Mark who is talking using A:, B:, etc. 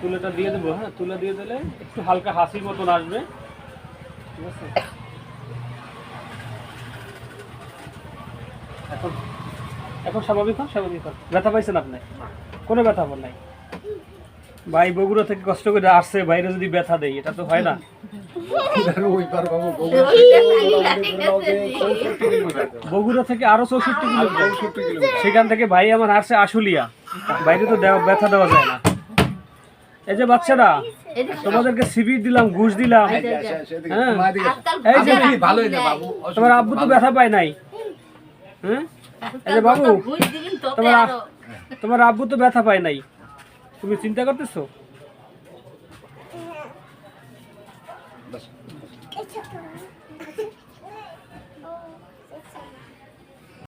A: তুলেটা দিয়ে দেবো হ্যাঁ তুলে দিয়ে দিলে একটু হালকা হাসির মতন আসবে এখন স্বাভাবিক স্বাভাবিক ব্যথা পাইছেন আপনি? কোনো ব্যথা পান নাই? ভাই, বগুড়া থেকে কষ্ট করে আসছে, বাইরে যদি ব্যথা দেয়, এটা তো হয় না। বগুড়া থেকে আরও চৌষট্টি কিলোমিটার। সেখান থেকে ভাই আমার আসছে আশুলিয়া। বাইরে তো ব্যথা দেওয়া যায় না। এই যে বাচ্চারা তোমাদেরকে সিবি দিলাম ঘুষ দিলাম। হ্যাঁ। এই যে
B: ভালো হয়েছে বাবু
A: তোমার আব্বু তো ব্যথা পায় নাই। হ্যাঁ? এই যে বাবু তোমার তোমার আব্বু তো ব্যথা পায় নাই। তুমি চিন্তা করতেছো?